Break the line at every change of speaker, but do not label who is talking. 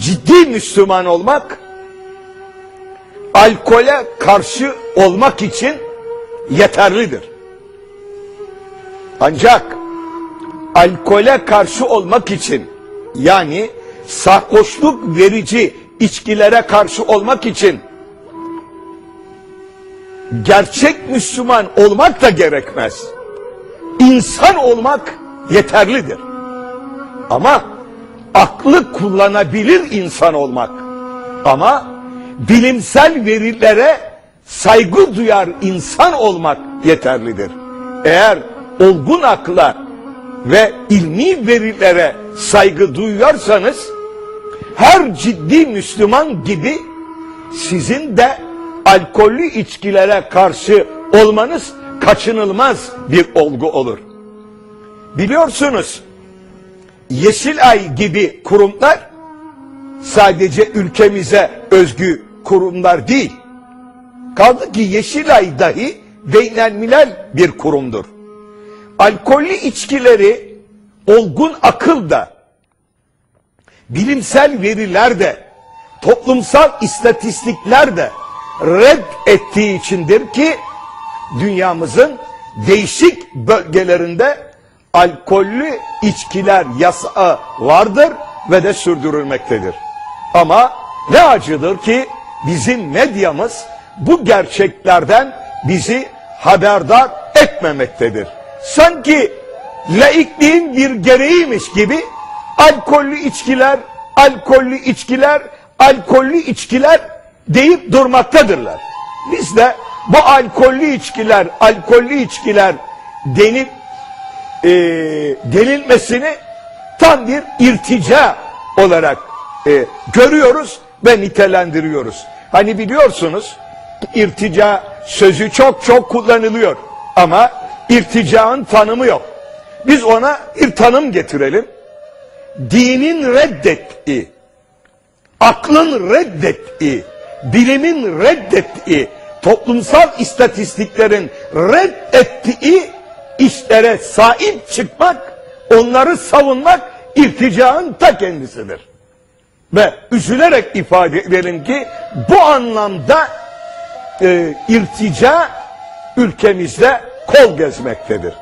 ciddi Müslüman olmak, alkole karşı olmak için yeterlidir. Ancak alkole karşı olmak için yani sarhoşluk verici içkilere karşı olmak için gerçek Müslüman olmak da gerekmez. İnsan olmak yeterlidir. Ama aklı kullanabilir insan olmak. Ama bilimsel verilere saygı duyar insan olmak yeterlidir. Eğer olgun akla ve ilmi verilere saygı duyuyorsanız her ciddi Müslüman gibi sizin de alkollü içkilere karşı olmanız kaçınılmaz bir olgu olur. Biliyorsunuz Yeşilay gibi kurumlar sadece ülkemize özgü kurumlar değil. Kaldı ki Yeşilay dahi beynelmilel bir kurumdur. Alkollü içkileri olgun akıl da, bilimsel veriler de, toplumsal istatistikler de red ettiği içindir ki dünyamızın değişik bölgelerinde alkollü içkiler yasağı vardır ve de sürdürülmektedir. Ama ne acıdır ki bizim medyamız bu gerçeklerden bizi haberdar etmemektedir. Sanki laikliğin bir gereğiymiş gibi alkollü içkiler, alkollü içkiler, alkollü içkiler deyip durmaktadırlar. Biz de bu alkollü içkiler, alkollü içkiler denip e, denilmesini tam bir irtica olarak e, görüyoruz ve nitelendiriyoruz. Hani biliyorsunuz irtica sözü çok çok kullanılıyor ama irticanın tanımı yok. Biz ona bir tanım getirelim. Dinin reddettiği, aklın reddettiği, bilimin reddettiği, toplumsal istatistiklerin reddettiği işlere sahip çıkmak, onları savunmak irticanın ta kendisidir. Ve üzülerek ifade edelim ki bu anlamda e, irtica ülkemizde kol gezmektedir.